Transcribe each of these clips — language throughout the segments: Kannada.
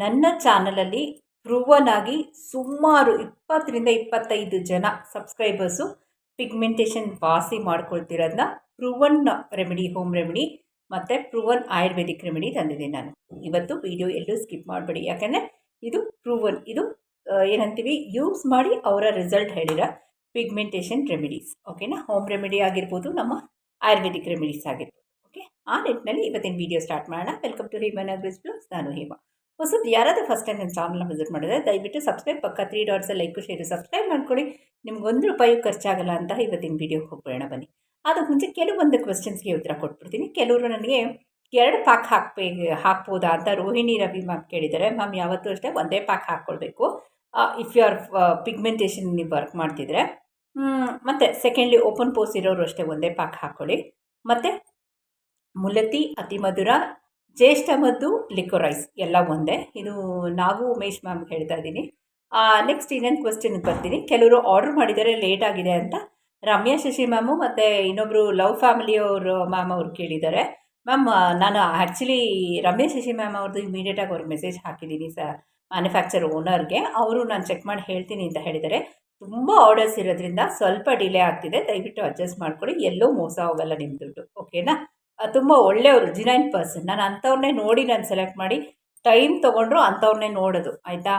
ನನ್ನ ಚಾನಲಲ್ಲಿ ಪ್ರೂವನ್ ಆಗಿ ಸುಮಾರು ಇಪ್ಪತ್ತರಿಂದ ಇಪ್ಪತ್ತೈದು ಜನ ಸಬ್ಸ್ಕ್ರೈಬರ್ಸು ಪಿಗ್ಮೆಂಟೇಷನ್ ವಾಸಿ ಮಾಡ್ಕೊಳ್ತಿರೋದನ್ನ ಪ್ರೂವನ್ ರೆಮಿಡಿ, ಹೋಮ್ ರೆಮಿಡಿ ಮತ್ತು ಪ್ರೂವನ್ ಆಯುರ್ವೇದಿಕ್ ರೆಮಿಡಿ ತಂದಿದ್ದೀನಿ ನಾನು. ಇವತ್ತು ವಿಡಿಯೋ ಎಲ್ಲೂ ಸ್ಕಿಪ್ ಮಾಡಬೇಡಿ. ಯಾಕಂದರೆ ಇದು ಪ್ರೂವನ್ ಇದು ಏನಂತೀವಿ, ಯೂಸ್ ಮಾಡಿ ಅವರ ರಿಸಲ್ಟ್ ಹೇಳಿರೋ ಪಿಗ್ಮೆಂಟೇಷನ್ ರೆಮಿಡೀಸ್. ಓಕೆನಾ? ಹೋಮ್ ರೆಮಿಡಿ ಆಗಿರ್ಬೋದು, ನಮ್ಮ ಆಯುರ್ವೇದಿಕ್ ರೆಮಿಡೀಸ್ ಆಗಿರ್ಬೋದು. ಓಕೆ? ಆ ನಿಟ್ಟಿನಲ್ಲಿ ಇವತ್ತಿನ ವಿಡಿಯೋ ಸ್ಟಾರ್ಟ್ ಮಾಡೋಣ. ವೆಲ್ಕಮ್ ಟು ಹೇಮಾ ನಗ್ರಿಸ್ ಬ್ಲಾಗ್ಸ್. ನಾನು ಹೇಮಾ. ಹೊಸದು ಯಾರಾದರೂ ಫಸ್ಟ್ ಟೈಮ್ ನನ್ನ ಚಾನಲ್ನ ವಿಸಿಟ್ ಮಾಡಿದ್ರೆ ದಯವಿಟ್ಟು ಸಬ್ಸ್ಕ್ರೈಬ್ ಪಕ್ಕ three dots like share subscribe ಮಾಡ್ಕೊಳ್ಳಿ. ನಿಮ್ಗೆ ಒಂದು ರೂಪಾಯಿ ಖರ್ಚಾಗಲ್ಲ ಅಂತ ಇವತ್ತಿನ ವಿಡಿಯೋಗೆ ಹೋಗ್ಬೇಡ ಬನ್ನಿ. ಅದಕ್ಕೆ ಮುಂಚೆ ಕೆಲವೊಂದು ಕ್ವಶನ್ಸ್ಗೆ ಉತ್ತರ ಕೊಟ್ಬಿಡ್ತೀನಿ. ಕೆಲವರು ನನಗೆ ಎರಡು ಪ್ಯಾಕ್ ಹಾಕ್ಬೇ, ಹಾಕ್ಬೋದಾ ಅಂತ ರೋಹಿಣಿ ರವಿ ಮ್ಯಾಮ್ ಕೇಳಿದ್ದಾರೆ. ಮ್ಯಾಮ್ ಯಾವತ್ತೂ ಅಷ್ಟೇ ಒಂದೇ ಪ್ಯಾಕ್ ಹಾಕ್ಕೊಳ್ಬೇಕು. ಇಫ್ ಯು ಆರ್ ಪಿಗ್ಮೆಂಟೇಷನ್ ನೀವು ವರ್ಕ್ ಮಾಡ್ತಿದ್ರೆ ಮತ್ತು ಸೆಕೆಂಡ್ಲಿ ಓಪನ್ ಪೋಸ್ ಇರೋರು ಅಷ್ಟೇ ಒಂದೇ ಪ್ಯಾಕ್ ಹಾಕ್ಕೊಳ್ಳಿ. ಮತ್ತು ಮುಲತಿ ಅತಿಮಧುರ ಜ್ಯೇಷ್ಠ ಮದ್ದು ಲಿಕೊರೈಸ್ ಎಲ್ಲ ಒಂದೇ. ಇದು ನಾವು ಉಮೇಶ್ ಮ್ಯಾಮ್ ಹೇಳ್ತಾ ಇದ್ದೀನಿ. ನೆಕ್ಸ್ಟ್ ಇನ್ನೊಂದು ಕ್ವಶನ್ಗೆ ಬರ್ತೀನಿ. ಕೆಲವರು ಆರ್ಡ್ರ್ ಮಾಡಿದರೆ ಲೇಟ್ ಆಗಿದೆ ಅಂತ. ರಮ್ಯಾ ಶಶಿ ಮ್ಯಾಮು ಮತ್ತು ಇನ್ನೊಬ್ಬರು ಲವ್ ಫ್ಯಾಮಿಲಿಯವರು ಮ್ಯಾಮ್ ಅವ್ರು ಕೇಳಿದ್ದಾರೆ. ಮ್ಯಾಮ್ ನಾನು ಆ್ಯಕ್ಚುಲಿ ರಮ್ಯಾ ಶಶಿ ಮ್ಯಾಮ್ ಅವ್ರದ್ದು ಇಮಿಡಿಯೇಟಾಗಿ ಅವ್ರ ಮೆಸೇಜ್ ಹಾಕಿದ್ದೀನಿ ಸ ಮ್ಯಾನುಫ್ಯಾಕ್ಚರ್ ಓನರ್ಗೆ ಅವರು ನಾನು ಚೆಕ್ ಮಾಡಿ ಹೇಳ್ತೀನಿ ಅಂತ ಹೇಳಿದ್ದಾರೆ. ತುಂಬ ಆರ್ಡರ್ಸ್ ಇರೋದ್ರಿಂದ ಸ್ವಲ್ಪ ಡಿಲೇ ಆಗ್ತಿದೆ. ದಯವಿಟ್ಟು ಅಡ್ಜಸ್ಟ್ ಮಾಡ್ಕೊಳ್ಳಿ. ಎಲ್ಲೂ ಮೋಸ ಹೋಗಲ್ಲ ನಿಮ್ಮ ದುಡ್ಡು. ಓಕೆನಾ ತುಂಬ ಒಳ್ಳೆಯವರು ಜಿನೈನ್ ಪರ್ಸನ್ ನಾನು ಅಂಥವ್ರನ್ನೇ ನೋಡಿ ನಾನು ಸೆಲೆಕ್ಟ್ ಮಾಡಿ ಟೈಮ್ ತೊಗೊಂಡ್ರು ಅಂಥವ್ರನ್ನೇ ನೋಡೋದು, ಆಯಿತಾ?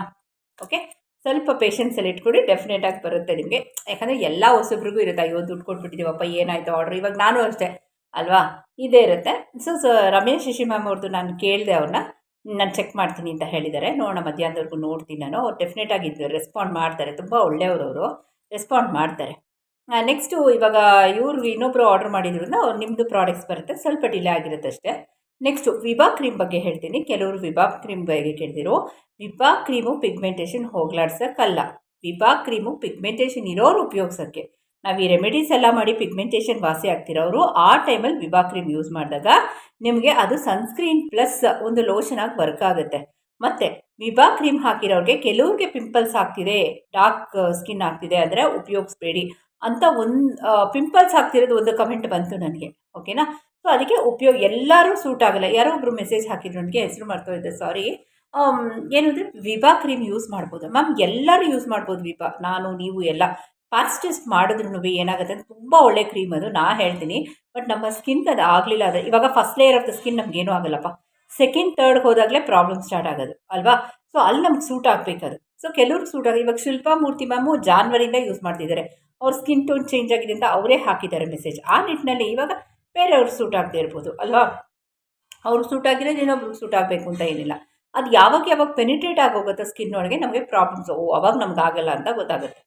ಓಕೆ ಸ್ವಲ್ಪ ಪೇಷನ್ಸಲ್ಲಿ ಇಟ್ಕೊಡಿ ಡೆಫಿನೆಟಾಗಿ ಬರುತ್ತೆ ನಿಮಗೆ. ಯಾಕಂದರೆ ಎಲ್ಲ ಹೊಸಬ್ರಿಗೂ ಇರುತ್ತೆ, ಅಯ್ಯೋ, ದುಡ್ಡು ಕೊಟ್ಬಿಟ್ಟಿದ್ದೀವಪ್ಪ ಏನಾಯಿತು ಆರ್ಡ್ರ್ ಇವಾಗ ನಾನು ಅಷ್ಟೇ, ಅಲ್ವಾ? ಇದೇ ಇರುತ್ತೆ. So so Ramesh Shashi ma'am ಅವ್ರದ್ದು ನಾನು ಕೇಳಿದೆ ಅವ್ರನ್ನ ನಾನು ಚೆಕ್ ಮಾಡ್ತೀನಿ ಅಂತ ಹೇಳಿದ್ದಾರೆ. ನೋಡೋಣ, ಮಧ್ಯಾಹ್ನದವರೆಗೂ ನೋಡ್ತೀನಿ ನಾನು. ಅವ್ರು ಡೆಫಿನೆಟಾಗಿ ರೆಸ್ಪಾಂಡ್ ಮಾಡ್ತಾರೆ. ತುಂಬ ಒಳ್ಳೆಯವರು ಅವರು. ರೆಸ್ಪಾಂಡ್ ಮಾಡ್ತಾರೆ. ನೆಕ್ಸ್ಟು ಇವಾಗ ಇವರು ಇನ್ನೊಬ್ಬರು ಆರ್ಡರ್ ಮಾಡಿದ್ರಿಂದ ನಿಮ್ಮದು ಪ್ರಾಡಕ್ಟ್ಸ್ ಬರುತ್ತೆ. ಸ್ವಲ್ಪ ಡಿಲೇ ಆಗಿರುತ್ತೆ ಅಷ್ಟೇ. ನೆಕ್ಸ್ಟು ವಿಭಾ ಕ್ರೀಮ್ ಬಗ್ಗೆ ಹೇಳ್ತೀನಿ. ಕೆಲವರು ವಿಭಾ ಕ್ರೀಮ್ ಬಗ್ಗೆ ಕೇಳಿದಿರು, ವಿಭಾ ಕ್ರೀಮು ಪಿಗ್ಮೆಂಟೇಷನ್ ಹೋಗ್ಲಾಡ್ಸೋಕ್ಕಲ್ಲ. ವಿಭಾ ಕ್ರೀಮು ಪಿಗ್ಮೆಂಟೇಷನ್ ಇರೋರು ಉಪಯೋಗ್ಸೋಕ್ಕೆ. ನಾವು ಈ ರೆಮಿಡೀಸ್ ಎಲ್ಲ ಮಾಡಿ ಪಿಗ್ಮೆಂಟೇಷನ್ ವಾಸಿ ಆಗ್ತಿರೋರು ಆ ಟೈಮಲ್ಲಿ ವಿಭಾ ಕ್ರೀಮ್ ಯೂಸ್ ಮಾಡಿದಾಗ ನಿಮಗೆ ಅದು ಸನ್ಸ್ಕ್ರೀನ್ ಪ್ಲಸ್ ಒಂದು ಲೋಷನ್ ಆಗಿ ವರ್ಕ್ ಆಗುತ್ತೆ. ಮತ್ತು ವಿಭಾ ಕ್ರೀಮ್ ಹಾಕಿರೋರಿಗೆ ಕೆಲವ್ರಿಗೆ ಪಿಂಪಲ್ಸ್ ಆಗ್ತಿದೆ ಡಾರ್ಕ್ ಸ್ಕಿನ್ ಆಗ್ತಿದೆ, ಅಂದರೆ ಉಪಯೋಗಿಸ್ಬೇಡಿ. ಅಂತ ಒಂದು ಪಿಂಪಲ್ಸ್ ಆಗ್ತಿರೋದು ಒಂದು ಕಮೆಂಟ್ ಬಂತು ನನಗೆ ಓಕೆನಾ ಸೊ ಅದಕ್ಕೆ ಉಪಯೋಗ ಎಲ್ಲರೂ ಸೂಟ್ ಆಗಲ್ಲ. ಯಾರೋ ಒಬ್ಬರು ಮೆಸೇಜ್ ಹಾಕಿದ್ರು ನನಗೆ, ಹೆಸರು ಮಾಡ್ತಾ ಸಾರಿ ಏನಂದರೆ ವಿಭಾ ಕ್ರೀಮ್ ಯೂಸ್ ಮಾಡ್ಬೋದು. ಮ್ಯಾಮ್ ಎಲ್ಲರೂ ಯೂಸ್ ಮಾಡ್ಬೋದು ವಿಭಾ ನಾನು, ನೀವು ಎಲ್ಲ. ಫಾಸ್ಟೆಸ್ಟ್ ಟೆಸ್ಟ್ ಮಾಡಿದ್ರು ಏನಾಗುತ್ತೆ ತುಂಬಾ ತುಂಬ ಒಳ್ಳೆ ಕ್ರೀಮ್ ಅದು, ನಾ ಹೇಳ್ತೀನಿ. ಬಟ್ ನಮ್ಮ ಸ್ಕಿನ್ಗೆ ಅದು ಆಗಲಿಲ್ಲ ಅದು ಇವಾಗ first layer of the skin ನಮಗೇನೂ ಆಗಲ್ಲಪ್ಪ. ಸೆಕೆಂಡ್ ತರ್ಡ್ ಹೋದಾಗಲೇ ಪ್ರಾಬ್ಲಮ್ ಸ್ಟಾರ್ಟ್ ಆಗೋದು, ಅಲ್ವಾ? ಸೊ ಅಲ್ಲಿ ನಮ್ಗೆ ಸೂಟ್ ಆಗಬೇಕದು. ಸೊ ಕೆಲವ್ರಿಗೆ ಸೂಟ್ ಆಗಿ, ಇವಾಗ ಶಿಲ್ಪಾ ಮೂರ್ತಿ ಮ್ಯಾಮು ಜಾನ್ವರಿಯಿಂದ ಯೂಸ್ ಮಾಡ್ತಿದ್ದಾರೆ. ಅವ್ರ ಸ್ಕಿನ್ ಟೋನ್ ಚೇಂಜ್ ಆಗಿದೆ ಅಂತ ಅವರೇ ಹಾಕಿದ್ದಾರೆ ಮೆಸೇಜ್ ಆ ನಿಟ್ಟಿನಲ್ಲಿ ಇವಾಗ ಬೇರೆಯವ್ರಿಗೆ ಸೂಟ್ ಆಗದೆ ಇರ್ಬೋದು, ಅಲ್ವಾ? ಅವ್ರಿಗೆ ಸೂಟ್ ಆಗಿರೋದು ಇನ್ನೊಬ್ರಿಗೆ ಸೂಟ್ ಆಗಬೇಕು ಅಂತ ಏನಿಲ್ಲ. ಅದು ಯಾವಾಗ ಯಾವಾಗ ಪೆನಿಟ್ರೇಟ್ ಆಗೋಗುತ್ತೆ ಸ್ಕಿನ್ ಒಳಗೆ ನಮಗೆ ಪ್ರಾಬ್ಲಮ್ಸ್ ಓ, ಅವಾಗ ನಮ್ಗೆ ಆಗಲ್ಲ ಅಂತ ಗೊತ್ತಾಗುತ್ತೆ.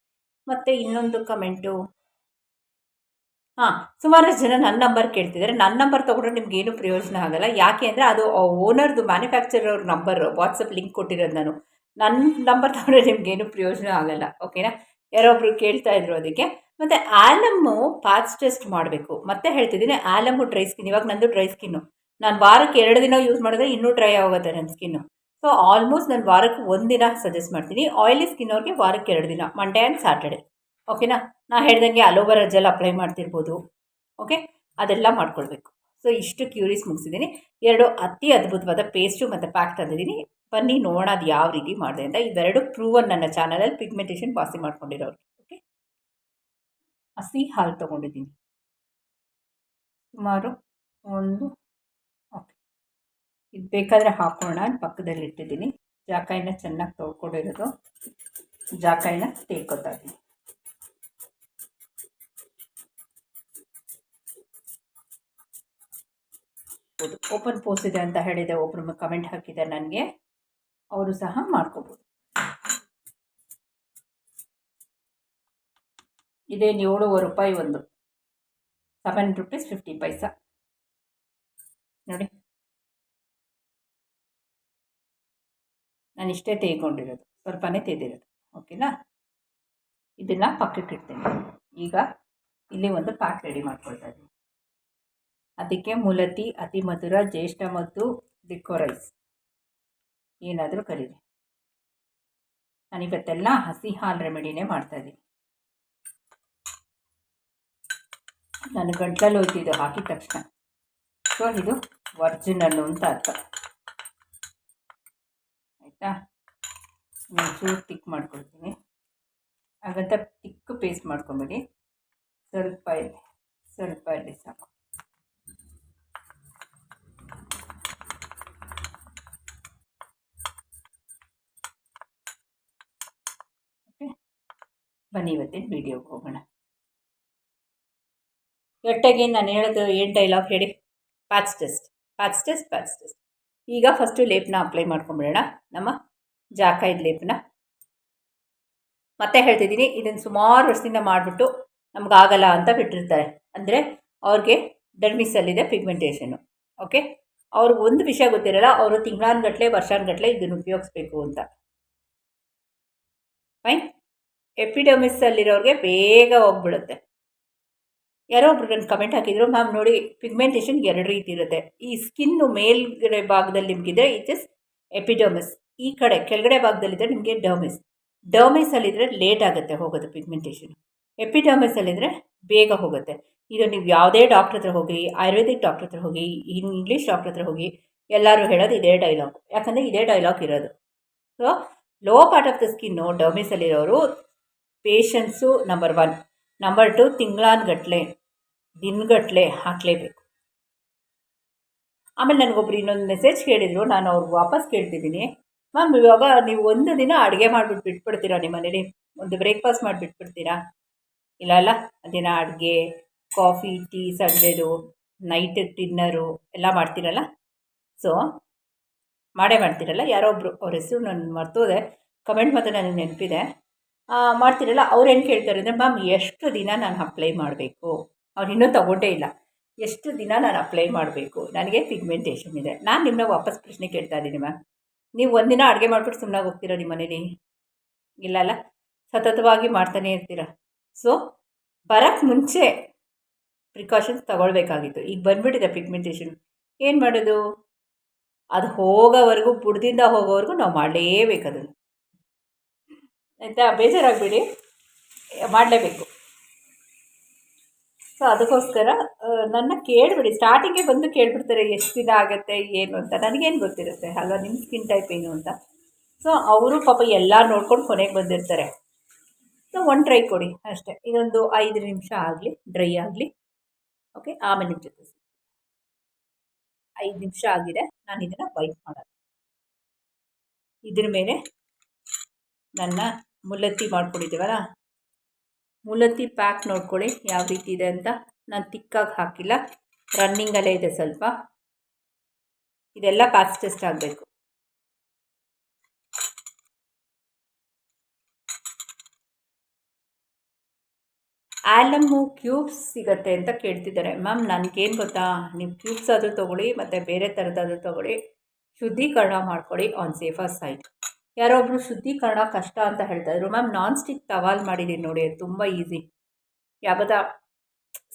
ಮತ್ತು ಇನ್ನೊಂದು ಕಮೆಂಟು ಹಾಂ ಸುಮಾರು ಜನ ನನ್ನ ನಂಬರ್ ಕೇಳ್ತಿದ್ದಾರೆ ನನ್ನ ನಂಬರ್ ತೊಗೊಂಡ್ರೆ ನಿಮ್ಗೆ ಏನು ಪ್ರಯೋಜನ ಆಗಲ್ಲ. ಯಾಕೆ ಅಂದರೆ ಅದು ಓನರ್ದು ಮ್ಯಾನುಫ್ಯಾಕ್ಚರರ್ ನಂಬರ್ ವಾಟ್ಸಪ್ ಲಿಂಕ್ ಕೊಟ್ಟಿರೋದು ನಾನು. ನನ್ನ ನಂಬರ್ ತೊಗೊಂಡ್ರೆ ನಿಮ್ಗೇನು ಪ್ರಯೋಜನ ಆಗಲ್ಲ ಓಕೆನಾ ಯಾರೊಬ್ರು ಕೇಳ್ತಾ ಇದ್ರು ಅದಕ್ಕೆ. ಮತ್ತು ಆಲಮ್ಮು ಪಾಚ್ ಟೆಸ್ಟ್ ಮಾಡಬೇಕು. ಮತ್ತೆ ಹೇಳ್ತಿದ್ದೀನಿ ಆಲಮ್ಮು ಡ್ರೈ ಸ್ಕಿನ್ ಇವಾಗ ನಂದು ಡ್ರೈ ಸ್ಕಿನ್ನು ನಾನು ವಾರಕ್ಕೆ ಎರಡು ದಿನ ಯೂಸ್ ಮಾಡಿದ್ರೆ ಇನ್ನೂ ಡ್ರೈ ಆಗುತ್ತೆ ನನ್ನ ಸ್ಕಿನ್ನು ಸೊ ಆಲ್ಮೋಸ್ಟ್ ನಾನು ವಾರಕ್ಕೆ ಒಂದಿನ ಸಜೆಸ್ಟ್ ಮಾಡ್ತೀನಿ. ಆಯಿಲಿ ಸ್ಕಿನ್ ಅವ್ರಿಗೆ ವಾರಕ್ಕೆ ಎರಡು ದಿನ ಮಂಡೇ ಆ್ಯಂಡ್ ಸ್ಯಾಟರ್ಡೆ ಓಕೆನಾ ನಾ? ಹೇಳ್ದಂಗೆ ಅಲೋವೆರಾ ಜೆಲ್ ಅಪ್ಲೈ ಮಾಡ್ತಿರ್ಬೋದು. ಓಕೆ ಅದೆಲ್ಲ ಮಾಡ್ಕೊಳ್ಬೇಕು. ಸೊ ಇಷ್ಟು ಕ್ಯೂರೀಸ್ ಮುಗಿಸಿದ್ದೀನಿ. ಎರಡು ಅತಿ ಅದ್ಭುತವಾದ ಪೇಸ್ಟು ಮತ್ತು ಪ್ಯಾಕ್ ತಂದಿದ್ದೀನಿ. ಬನ್ನಿ ನೋಡೋಣ ಅದು ಯಾವ ರೀತಿ ಮಾಡಿದೆ ಅಂತ. ಇವೆರಡು ಪ್ರೂವನ್ ನನ್ನ ಚಾನಲಲ್ಲಿ ಪಿಗ್ಮೆಂಟೇಷನ್ ವಾಸಿ ಮಾಡ್ಕೊಂಡಿರೋರು ಓಕೆ ಹಸಿ ಹಾಲು ತೊಗೊಂಡಿದ್ದೀನಿ. ಸುಮಾರು ಒಂದು ಓಕೆ ಇದು ಬೇಕಾದರೆ ಹಾಕೋಣ ಪಕ್ಕದಲ್ಲಿ ಇಟ್ಟಿದ್ದೀನಿ. ಜಾಕಾಯಿನ ಚೆನ್ನಾಗಿ ತೊಳ್ಕೊಂಡಿರೋದು. ಜಾಕಾಯಿನ ತೇಕೋತಾ ಇದ್ದೀನಿ. ಓಪನ್ ಪೋಸ್ಟ್ ಇದೆ ಅಂತ ಹೇಳಿದೆ. ಒಬ್ಬರು ಕಮೆಂಟ್ ಹಾಕಿದ್ದಾರೆ ನನಗೆ. ಅವರು ಸಹ ಮಾಡ್ಕೋಬೋದು. ಇದೇನು ಏಳುವರೆ ರೂಪಾಯಿ ಒಂದು. ಸೆವೆನ್ ರುಪೀಸ್ ಫಿಫ್ಟಿ ಪೈಸಾ ನೋಡಿ. ನಾನು ಇಷ್ಟೇ ತೆಗೆಕೊಂಡಿರೋದು. ಸ್ವಲ್ಪನೇ ತೆಗೆದಿರೋದು. ಓಕೆನಾ? ಇದನ್ನು ಪಕ್ಕಕ್ಕೆ ಇಡ್ತೀನಿ. ಈಗ ಇಲ್ಲಿ ಒಂದು ಪ್ಯಾಕ್ ರೆಡಿ ಮಾಡ್ಕೊಳ್ತಾ ಇದ್ದೀನಿ. ಅದಕ್ಕೆ ಮುಲತಿ, ಅತಿ ಮಧುರ, ಜ್ಯೇಷ್ಠ ಮತ್ತು ಲಿಕ್ಕೋರೈಸ್ ಏನಾದರೂ ಕರೀರಿ. ನಾನಿವತ್ತೆಲ್ಲ ಹಸಿ ಹಾಲು ರೆಮಿಡಿನೇ ಮಾಡ್ತಾಯಿದ್ದೀನಿ ನಾನು ಗಂಟ್ಲಲ್ಲಿ ಹೋಯ್ತಿದ್ದು ಹಾಕಿದ ತಕ್ಷಣ. ಸೊ, ಇದು ಒರ್ಜಿನಲ್ಲು ಅಂತ ಅರ್ಥ. ಆಯಿತಾ? ಒಂಚೂರು ಟಿಕ್ ಮಾಡ್ಕೊಳ್ತೀನಿ. ಹಾಗಂತ ಟಿಕ್ ಪೇಸ್ಟ್ ಮಾಡ್ಕೊಂಬಿಡಿ. ಸ್ವಲ್ಪ ಇದೆ ಸ್ವಲ್ಪ ಇಲ್ಲಿ ಸಾಕು ಓಕೆ ಬನ್ನಿ ಇವತ್ತಿನ ವಿಡಿಯೋಗೆ ಹೋಗೋಣ. ಒಟ್ಟಾಗಿ ನಾನು ಹೇಳೋದು ಏನು ಡೈಲಾಗ್ ಹೇಳಿ? Patch test patch test patch test ಈಗ ಫಸ್ಟು ಲೇಪನ ಅಪ್ಲೈ ಮಾಡ್ಕೊಂಬಿಡೋಣ. ನಮ್ಮ ಜಾಕಾಯ್ದ ಲೇಪನ. ಮತ್ತೆ ಹೇಳ್ತಿದ್ದೀನಿ ಇದನ್ನು ಸುಮಾರು ವರ್ಷದಿಂದ ಮಾಡಿಬಿಟ್ಟು ನಮಗಾಗಲ್ಲ ಅಂತ ಬಿಟ್ಟಿರ್ತಾರೆ. ಅಂದರೆ ಅವ್ರಿಗೆ ಡರ್ಮಿಸಲ್ಲಿದೆ ಪಿಗ್ಮೆಂಟೇಷನ್ನು ಓಕೆ ಅವ್ರಿಗೆ ಒಂದು ವಿಷಯ ಗೊತ್ತಿರಲ್ಲ, ಅವರು ತಿಂಗಳಾನ್ಗಟ್ಲೆ, ವರ್ಷಾನ್ಗಟ್ಲೆ ಇದನ್ನು ಉಪಯೋಗಿಸ್ಬೇಕು ಅಂತ. ಫೈನ್ ಎಪಿಡಮಿಸಲ್ಲಿರೋರಿಗೆ ಬೇಗ ಹೋಗ್ಬಿಡುತ್ತೆ. ಯಾರೋ ಒಬ್ರು ನನ್ನ ಕಮೆಂಟ್ ಹಾಕಿದ್ರು, ಮ್ಯಾಮ್ ನೋಡಿ ಪಿಗ್ಮೆಂಟೇಷನ್ ಎರಡು ರೀತಿ ಇರುತ್ತೆ. ಈ ಸ್ಕಿನ್ನು ಮೇಲ್ಗಡೆ ಭಾಗದಲ್ಲಿ ನಿಮಗಿದ್ರೆ ಇಟ್ ಇಸ್ ಎಪಿಡಮಿಸ್ ಈ ಕಡೆ, ಕೆಳಗಡೆ ಭಾಗದಲ್ಲಿದ್ದರೆ ನಿಮಗೆ ಡರ್ಮಿಸ್ ಡರ್ಮಿಸಲ್ಲಿದ್ದರೆ ಲೇಟ್ ಆಗುತ್ತೆ ಹೋಗೋದು ಪಿಗ್ಮೆಂಟೇಷನ್ ಇದ್ರೆ ಬೇಗ ಹೋಗುತ್ತೆ. ಇದು ನೀವು ಯಾವುದೇ ಡಾಕ್ಟ್ರ್ ಹತ್ರ ಹೋಗಿ, ಆಯುರ್ವೇದಿಕ್ ಡಾಕ್ಟ್ರ್ ಹತ್ರ ಹೋಗಿ ಇಂಗ್ಲೀಷ್ ಡಾಕ್ಟ್ರ್ ಹತ್ರ ಹೋಗಿ, ಎಲ್ಲರೂ ಹೇಳೋದು ಇದೇ ಡೈಲಾಗ್ ಯಾಕಂದರೆ ಇದೇ ಡೈಲಾಗ್ ಇರೋದು. So low part of the skin ಡರ್ಮಿಸಲ್ಲಿರೋರು patients number one number two ತಿಂಗಳಾನ್ಗಟ್ಲೆ ದಿನಗಟ್ಲೆ ಹಾಕಲೇಬೇಕು. ಆಮೇಲೆ ನನಗೊಬ್ರು ಇನ್ನೊಂದು ಮೆಸೇಜ್ ಕೇಳಿದರು, ನಾನು ಅವ್ರಿಗೆ ವಾಪಸ್ ಕೇಳ್ತಿದ್ದೀನಿ. ಮ್ಯಾಮ್, ಇವಾಗ ನೀವು ಒಂದು ದಿನ ಅಡುಗೆ ಮಾಡಿಬಿಟ್ಟು ಬಿಟ್ಬಿಡ್ತೀರಾ ನಿಮ್ಮ ಮನೇಲಿ? ಒಂದು ಬ್ರೇಕ್ಫಾಸ್ಟ್ ಮಾಡಿ ಬಿಟ್ಬಿಡ್ತೀರಾ? ಇಲ್ಲ ಅಲ್ಲ ದಿನ ಅಡುಗೆ ಕಾಫಿ ಟೀ ಸಂಜೆದು ನೈಟ್ ಡಿನ್ನರು ಎಲ್ಲ ಮಾಡ್ತೀರಲ್ಲ? ಸೊ ಮಾಡೇ ಮಾಡ್ತೀರಲ್ಲ? ಯಾರೋ ಒಬ್ಬರು ಅವ್ರ ಹೆಸರು ನಾನು ಮರ್ತೋದೆ. ಕಮೆಂಟ್ ಮಾತ್ರ ನನಗೆ ನೆನಪಿದೆ. ಮಾಡ್ತೀರಲ್ಲ, ಅವ್ರು ಏನು ಕೇಳ್ತಾರೆ ಅಂದರೆ, ಮ್ಯಾಮ್, ಎಷ್ಟು ದಿನ ನಾನು ಅಪ್ಲೈ ಮಾಡಬೇಕು? ಅವ್ರು ಇನ್ನೂ ತೊಗೊಂಡೇ ಇಲ್ಲ. ಎಷ್ಟು ದಿನ ನಾನು ಅಪ್ಲೈ ಮಾಡಬೇಕು? ನನಗೆ ಪಿಗ್ಮೆಂಟೇಷನ್ ಇದೆ. ನಾನು ನಿಮ್ಮನ್ನ ವಾಪಸ್ ಪ್ರಶ್ನೆ ಕೇಳ್ತಾ ಇದ್ದೀನಿ, ಮ್ಯಾಮ್. ನೀವು ಒಂದಿನ ಅಡುಗೆ ಮಾಡಿಬಿಟ್ಟು ಸುಮ್ಮನೆ ಹೋಗ್ತೀರಾ ನಿಮ್ಮ ಮನೇಲಿ? ಇಲ್ಲ ಅಲ್ಲ? ಸತತವಾಗಿ ಮಾಡ್ತಾನೆ ಇರ್ತೀರ? ಸೊ ಬರೋಕ್ಕೆ ಮುಂಚೆ ಪ್ರಿಕಾಷನ್ಸ್ ತಗೊಳ್ಬೇಕಾಗಿತ್ತು. ಈಗ ಬಂದುಬಿಟ್ಟಿದೆ ಪಿಗ್ಮೆಂಟೇಷನ್ ಏನು ಮಾಡೋದು? ಅದು ಹೋಗೋವರೆಗೂ, ಬುಡದಿಂದ ಹೋಗೋವರೆಗೂ ನಾವು ಮಾಡಲೇಬೇಕು ಅದನ್ನು. ಆಯಿತಾ? ಬೇಜಾರಾಗಬೇಡಿ. ಮಾಡಲೇಬೇಕು. ಸೊ ಅದಕ್ಕೋಸ್ಕರ ನನ್ನ ಕೇಳಿಬಿಡಿ. ಸ್ಟಾರ್ಟಿಂಗೇ ಬಂದು ಕೇಳಿಬಿಡ್ತಾರೆ, ಎಷ್ಟು ದಿನ ಆಗುತ್ತೆ, ಏನು ಅಂತ. ನನಗೇನು ಗೊತ್ತಿರುತ್ತೆ? ಅಲ್ವಾ? ನಿಮ್ಮ ಸ್ಕಿನ್ ಟೈಪ್ ಏನು ಅಂತ. ಸೊ ಅವರು ಪಾಪ ಎಲ್ಲ ನೋಡ್ಕೊಂಡು ಕೊನೆಗೆ ಬಂದಿರ್ತಾರೆ. ಸೊ ಒಂದು ಟ್ರೈ ಕೊಡಿ. ಅಷ್ಟೇ. ಇದೊಂದು ಐದು ನಿಮಿಷ ಆಗಲಿ ಡ್ರೈ ಆಗಲಿ. ಓಕೆ ಆಮೇಲೆ ನಿಮ್ಮ ಜೊತೆ ಐದು ನಿಮಿಷ ಆಗಿದೆ. ನಾನು ಇದನ್ನು ವೈಪ್ ಮಾಡೋದು. ಇದ್ರ ಮೇಲೆ ನನ್ನ ಮುಲ್ಲತ್ತಿ ಮಾಡ್ಕೊಂಡಿದ್ದೀವಲ್ಲ? ಮುಲತ್ತಿ ಪ್ಯಾಕ್ ನೋಡ್ಕೊಳ್ಳಿ, ಯಾವ ರೀತಿ ಇದೆ ಅಂತ. ನಾನು ತಿಕ್ಕಾಗಿ ಹಾಕಿಲ್ಲ. ರನ್ನಿಂಗಲ್ಲೇ ಇದೆ ಸ್ವಲ್ಪ. ಇದೆಲ್ಲ ಪ್ಯಾಚ್ ಟೆಸ್ಟ್ ಆಗಬೇಕು. ಆ್ಯಲಮ್ಮು ಕ್ಯೂಬ್ಸ್ ಸಿಗತ್ತೆ ಅಂತ ಕೇಳ್ತಿದ್ದಾರೆ. ಮ್ಯಾಮ್, ನನಗೇನು ಗೊತ್ತಾ? ನೀವು ಕ್ಯೂಬ್ಸ್ ಆದರೂ ತೊಗೊಳ್ಳಿ, ಮತ್ತು ಬೇರೆ ಥರದಾದರೂ ತೊಗೊಳ್ಳಿ. ಶುದ್ಧೀಕರಣ ಮಾಡ್ಕೊಳ್ಳಿ ಆನ್ ಸೇಫರ್ ಸೈಡ್ ಯಾರೊಬ್ಬರು ಶುದ್ಧೀಕರಣ ಕಷ್ಟ ಅಂತ ಹೇಳ್ತಾಯಿದ್ರು ಮ್ಯಾಮ್ ನಾನ್ ಸ್ಟಿಕ್ ತವಾಲ್ ಮಾಡಿದ್ದೀನಿ ನೋಡಿ, ಅದು ತುಂಬ ಈಸಿ ಯಾವಾಗ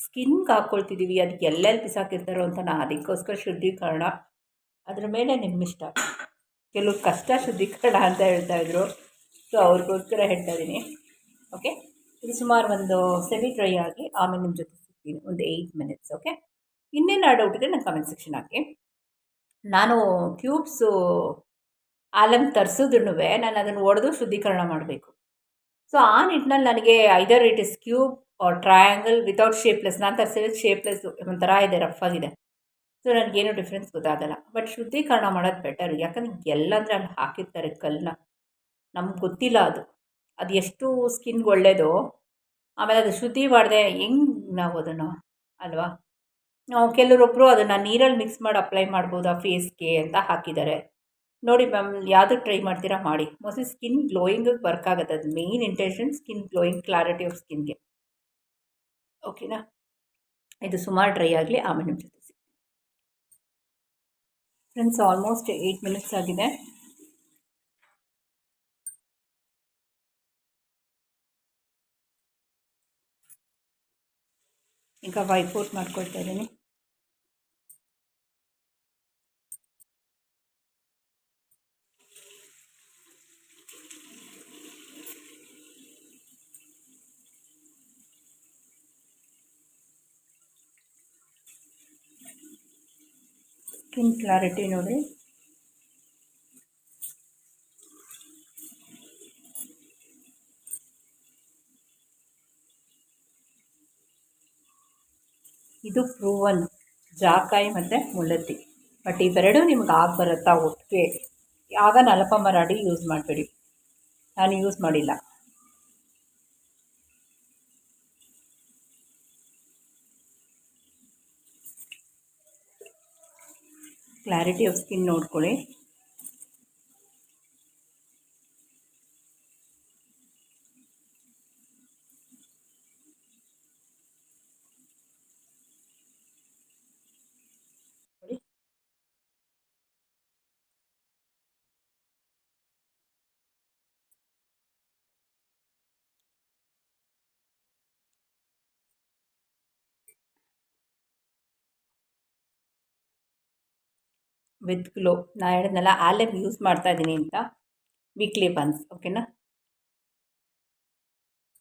ಸ್ಕಿನ್ಗೆ ಹಾಕ್ಕೊಳ್ತಿದ್ದೀವಿ ಅದಕ್ಕೆ ಎಲ್ಲೆಲ್ಲಿ ಬಿಸಾಕಿರ್ತಾರೋ ಅಂತ ನಾ ಅದಕ್ಕೋಸ್ಕರ ಶುದ್ಧೀಕರಣ. ಅದ್ರ ಮೇಲೆ ನಿಮ್ಮಿಷ್ಟ. ಕೆಲವು ಕಷ್ಟ ಶುದ್ಧೀಕರಣ ಅಂತ ಹೇಳ್ತಾಯಿದ್ರು ಸೊ ಅವ್ರಿಗೋಸ್ಕರ ಹೇಳ್ತಾ ಇದ್ದೀನಿ ಓಕೆ ಇದು ಸುಮಾರು ಒಂದು ಸೆಮಿ ಡ್ರೈ ಆಗಿ ಆಮೇಲೆ ನಿಮ್ಮ ಜೊತೆ ಸಿಗ್ತೀನಿ. ಒಂದು ಏಯ್ಟ್ ಮಿನಿಟ್ಸ್ ಓಕೆ ಇನ್ನೇನು ಡೌಟ್ ಇದೆ, ನಾನು ಕಮೆಂಟ್ ಸೆಕ್ಷನ್ ಹಾಕಿ. ನಾನು ಕ್ಯೂಬ್ಸು ಆಲಮ್ ತರಿಸಿದ್ರು ನಾನು ಅದನ್ನು ಒಡೆದು ಶುದ್ಧೀಕರಣ ಮಾಡಬೇಕು. ಸೊ ಆ ನಿಟ್ಟಿನಲ್ಲಿ ನನಗೆ either it is cube or triangle without shapeless ನಾನು ತರಿಸಿರೋದು ಶೇಪ್ಲೆಸ್ ಒಂಥರ ಇದೆ ರಫ್ ಆಗಿದೆ ಸೊ ನನಗೇನು ಡಿಫ್ರೆನ್ಸ್ ಗೊತ್ತಾಗಲ್ಲ. ಬಟ್ ಶುದ್ಧೀಕರಣ ಮಾಡೋದು ಬೆಟರ್ ಯಾಕಂದ್ರೆ ಎಲ್ಲಂದ್ರೆ ಅಲ್ಲಿ ಹಾಕಿರ್ತಾರೆ ಕಲ್ಲನ್ನ ನಮ್ಗೆ ಗೊತ್ತಿಲ್ಲ ಅದು. ಅದು ಎಷ್ಟು ಸ್ಕಿನ್ಗೆ ಒಳ್ಳೆಯದು ಆಮೇಲೆ ಅದು ಶುದ್ಧಿ ಮಾಡಿದೆ ಹೆಂಗೆ ನಾವು ಅದನ್ನು, ಅಲ್ವಾ? ಕೆಲವರೊಬ್ಬರು ಅದನ್ನು ನೀರಲ್ಲಿ ಮಿಕ್ಸ್ ಮಾಡಿ ಅಪ್ಲೈ ಮಾಡ್ಬೋದಾ ಫೇಸ್ಗೆ ಅಂತ ಹಾಕಿದ್ದಾರೆ. ನೋಡಿ ಮ್ಯಾಮ್ ಯಾವುದಕ್ಕೆ ಟ್ರೈ ಮಾಡ್ತೀರಾ ಮಾಡಿ. ಮೋಸ್ಟ್ಲಿ ಸ್ಕಿನ್ ಗ್ಲೋಯಿಂಗಿಗೆ ವರ್ಕ್ ಆಗುತ್ತೆ. ಅದು main intention skin glowing clarity of ಸ್ಕಿನ್ಗೆ ಓಕೆನಾ ಇದು ಸುಮಾರು ಡ್ರೈ ಆಗಲಿ, ಆಮೇಲೆ ನಿಮ್ಮ ಜೊತೆ ಫ್ರೆಂಡ್ಸ್ ಆಲ್ಮೋಸ್ಟ್ ಏಯ್ಟ್ ಮಿನಿಟ್ಸ್ ಆಗಿದೆ. ಈಗ ವೈಫೋಟ್ ಮಾಡ್ಕೊಳ್ತಾ ಇದ್ದೀನಿ. ಸ್ಕಿನ್ ಕ್ಲಾರಿಟಿ ನೋಡಿ. ಇದು ಪ್ರೂವನ್, ಜಾಕಾಯಿ ಮತ್ತು ಮುಳ್ಳತ್ತಿ ಬಟ್ ಇವೆರಡು ನಿಮ್ಗೆ ಆಗ ಬರುತ್ತಾ ಒಟ್ಟಿಗೆ? ಯಾವಾಗ ನಲಪ ಮರಾಡಿ ಯೂಸ್ ಮಾಡಬೇಡಿ. ನಾನು ಯೂಸ್ ಮಾಡಿಲ್ಲ. ಕ್ಲಾರಿಟಿ ಆಫ್ ಸ್ಕಿನ್ ನೋಡ್ಕೊಳ್ಳಿ. ವಿತ್ ಗ್ಲೋ ನಾ ಹೇಳಿದ್ನಲ್ಲ, ಆಲೆಮ್ ಯೂಸ್ ಮಾಡ್ತಾ ಇದ್ದೀನಿ ಅಂತ. ವೀಕ್ಲಿ ಬನ್ಸ್ ಓಕೆನಾ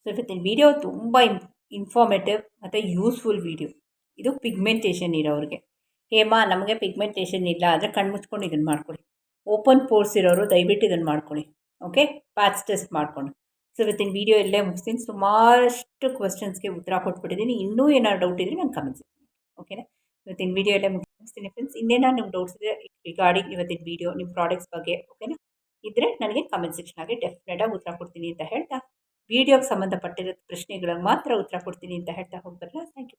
ಸೊ ಇವತ್ತಿನ ವಿಡಿಯೋ ತುಂಬ ಇನ್ ಇನ್ಫಾರ್ಮೇಟಿವ್ ಮತ್ತು ಯೂಸ್ಫುಲ್ ವಿಡಿಯೋ ಇದು ಪಿಗ್ಮೆಂಟೇಷನ್ ಇರೋರಿಗೆ ಹೇಮಾ, ನಮಗೆ ಪಿಗ್ಮೆಂಟೇಷನ್ ಇಲ್ಲ ಆದರೆ ಕಣ್ಣು ಮುಚ್ಕೊಂಡು ಇದನ್ನು ಮಾಡ್ಕೊಳ್ಳಿ ಓಪನ್ ಪೋರ್ಸ್ ಇರೋರು ದಯವಿಟ್ಟು ಇದನ್ನು ಮಾಡ್ಕೊಳ್ಳಿ ಓಕೆ ಪ್ಯಾಚ್ ಟೆಸ್ಟ್ ಮಾಡಿಕೊಂಡು. ಸೊ ಇವತ್ತಿನ ವಿಡಿಯೋ ಇಲ್ಲೇ ಮುಗಿಸ್ತೀನಿ. ಸುಮಾರಷ್ಟು ಕ್ವಶನ್ಸ್ಗೆ ಉತ್ತರ ಕೊಟ್ಬಿಟ್ಟಿದ್ದೀನಿ ಇನ್ನೂ ಏನಾದ್ರು ಡೌಟ್ ಇದ್ದರೆ ನಾನು ಕಮೆಂಟ್ಸ್ ಓಕೆನಾ ಇವತ್ತಿನ ವಿಡಿಯೋ ಎಲ್ಲ ಮುಗಿಸ್ತೀನಿ ಫ್ರೆಂಡ್ಸ್ ಇನ್ನೇನಾದ್ರು ನಿಮ್ಗೆ ಡೌಟ್ಸ್ ಇದೆ ರಿಗಾರ್ಡಿಂಗ್ ಇವತ್ತಿನ ವಿಡಿಯೋ ನಿಮ್ಮ ಪ್ರಾಡಕ್ಟ್ಸ್ ಬಗ್ಗೆ ಓಕೆನಾ ಇದ್ದರೆ ನನಗೆ ಕಮೆಂಟ್ ಸೆಕ್ಷನಾಗೆ ಡೆಫಿನೆಟಾಗಿ ಉತ್ತರ ಕೊಡ್ತೀನಿ ಅಂತ ಹೇಳ್ತಾ. ವಿಡಿಯೋಗೆ ಸಂಬಂಧಪಟ್ಟಿರೋ ಪ್ರಶ್ನೆಗಳಿಗೆ ಮಾತ್ರ ಉತ್ತರ ಕೊಡ್ತೀನಿ ಅಂತ ಹೇಳ್ತಾ ಹೋಗ್ಬರಲ್ಲ ಥ್ಯಾಂಕ್ ಯು